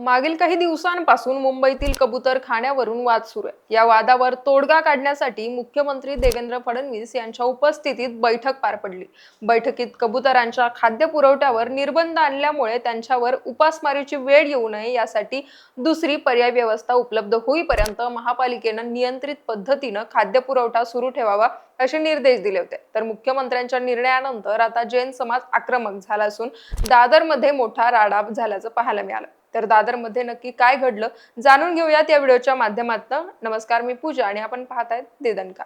मागील काही दिवसांपासून मुंबईतील कबूतर खाण्यावरून वाद सुरू आहे. या वादावर तोडगा काढण्यासाठी मुख्यमंत्री देवेंद्र फडणवीस यांच्या उपस्थितीत बैठक पार पडली. बैठकीत कबुतरांच्या खाद्य पुरवठ्यावर निर्बंध आणल्यामुळे त्यांच्यावर उपासमारीची वेळ येऊ नये यासाठी दुसरी पर्याय व्यवस्था उपलब्ध होईपर्यंत महापालिकेनं नियंत्रित पद्धतीनं खाद्य पुरवठा सुरू ठेवावा असे निर्देश दिले होते. तर मुख्यमंत्र्यांच्या निर्णयानंतर आता जैन समाज आक्रमक झाला असून दादरमध्ये मोठा राडा झाल्याचं पाहायला मिळालं. तर दादरमध्ये नक्की काय घडलं जाणून घेऊयात या व्हिडिओच्या माध्यमातून. नमस्कार मी पूजा आणि आपण पाहतायत देदनका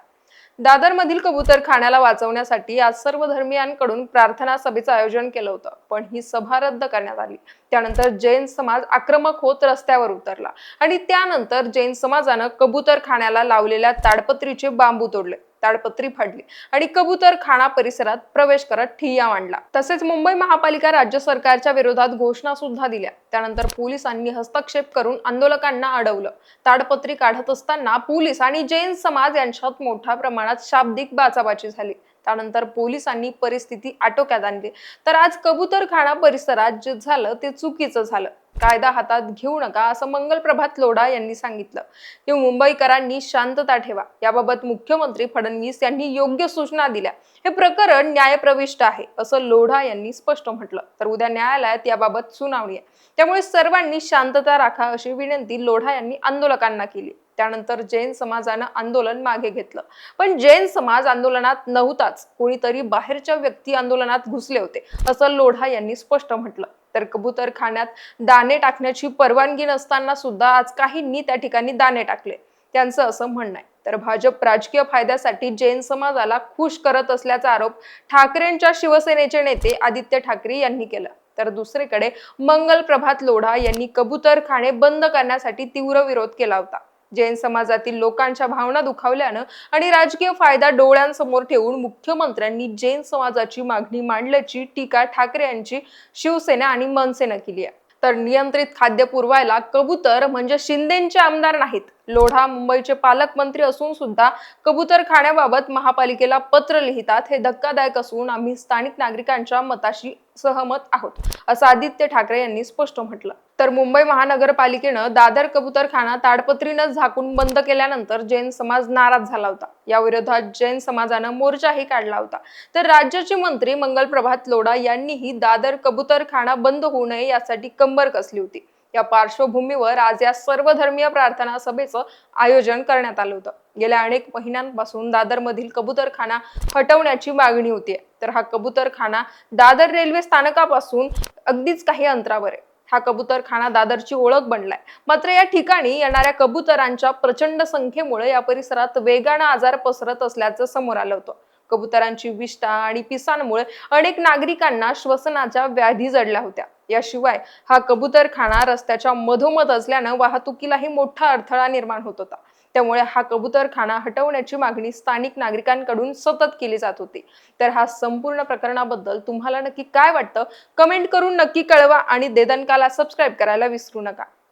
दादरमधील कबूतर खाण्याला वाचवण्यासाठी आज सर्व धर्मियांकडून प्रार्थना सभेचं आयोजन केलं होतं पण ही सभा रद्द करण्यात आली. त्यानंतर जैन समाज आक्रमक होत रस्त्यावर उतरला आणि त्यानंतर जैन समाजानं कबूतर खाण्याला लावलेल्या ताडपत्रीचे बांबू तोडले. ताडपत्री फाडली आणि कबूतर खाना परिसरात प्रवेश करत ठिय्या मांडला. तसेच मुंबई महापालिका राज्य सरकारच्या विरोधात घोषणा सुद्धा दिल्या. त्यानंतर पोलिसांनी हस्तक्षेप करून आंदोलकांना अडवलं. ताडपत्री काढत असताना पोलीस आणि जैन समाज यांच्यात मोठ्या प्रमाणात शाब्दिक बाचाबाची झाली. त्यानंतर पोलिसांनी परिस्थिती आटोक्यात आणली. तर आज कबूतरखाना परिसरात जे झालं ते चुकीचं झालं. कायदा हातात घेऊ नका असं मंगल प्रभात लोढा यांनी सांगितलं. की मुंबईकरांनी शांतता ठेवा. याबाबत मुख्यमंत्री फडणवीस यांनी योग्य सूचना दिल्या. हे प्रकरण न्यायप्रविष्ट आहे असं लोढा यांनी स्पष्ट म्हटलं. तर उद्या न्यायालयात याबाबत सुनावणी आहे. त्यामुळे सर्वांनी शांतता राखा अशी विनंती लोढा यांनी आंदोलकांना केली. त्यानंतर जैन समाजानं आंदोलन मागे घेतलं. पण जैन समाज आंदोलनात नव्हताच. कोणीतरी बाहेरच्या व्यक्ती आंदोलनात घुसले होते असं लोढा यांनी स्पष्ट म्हटलं. तर कबूतर खाण्यात दाणे टाकण्याची परवानगी नसताना सुद्धा आज काहींनी त्या ठिकाणी दाणे टाकले. त्यांचं असं म्हणणं आहे. तर भाजप राजकीय फायद्यासाठी जैन समाजाला खुश करत असल्याचा आरोप ठाकरेंच्या शिवसेनेचे नेते आदित्य ठाकरे यांनी केला. तर दुसरीकडे मंगल प्रभात लोढा यांनी कबूतर खाणे बंद करण्यासाठी तीव्र विरोध केला होता. जैन समाजातील लोकांच्या भावना दुखावल्यानं आणि राजकीय फायदा डोळ्यांसमोर ठेवून मुख्यमंत्र्यांनी जैन समाजाची मागणी मांडल्याची टीका ठाकरे यांची शिवसेना आणि मनसेनं केली आहे. तर नियंत्रित खाद्य पुरवायला कबूतर म्हणजे शिंदेचे आमदार नाहीत. लोढा मुंबईचे पालकमंत्री असून सुद्धा कबूतर खाण्याबाबत महापालिकेला पत्र लिहितात. हे धक्कादायक असून आम्ही स्थानिक नागरिकांच्या मताशी सहमत आहोत असं आदित्य ठाकरे यांनी स्पष्ट म्हटलं. तर मुंबई महानगरपालिकेनं दादर कबूतरखाना ताडपत्रीनं झाकून बंद केल्यानंतर जैन समाज नाराज झाला होता. या विरोधात जैन समाजानं मोर्चाही काढला होता. तर राज्याचे मंत्री मंगल प्रभात लोढा यांनीही दादर कबूतरखाना बंद होऊ नये यासाठी कंबर कसली होती. या पार्श्वभूमीवर आज या सर्वधर्मीय प्रार्थना सभेचं आयोजन करण्यात आलं होतं. गेल्या अनेक महिन्यांपासून दादरमधील कबूतरखाना हटवण्याची मागणी होती तर हा कबूतरखाना दादर रेल्वे स्थानकापासून अगदीच काही अंतरावर आहे. हा कबूतरखाना दादरची ओळख बनलाय. मात्र या ठिकाणी येणाऱ्या कबुतरांच्या प्रचंड संख्येमुळे या परिसरात वेगानं आजार पसरत असल्याचं समोर आलं होतं. कबुतरांची विष्ठा आणि पिसांमुळे अनेक नागरिकांना श्वसनाच्या व्याधी जडल्या होत्या. याशिवाय हा कबूतरखाना रस्त्याच्या मधोमध असल्यानं वाहतुकीलाही मोठा अडथळा निर्माण होत होता. त्यामुळे हा कबूतरखाना हटवण्याची मागणी स्थानिक नागरिकांकडून सतत केली जात होती. तर हा संपूर्ण प्रकरणाबद्दल तुम्हाला नक्की काय वाटतं? कमेंट करून नक्की कळवा आणि देदनकाला सबस्क्राईब करायला विसरू नका.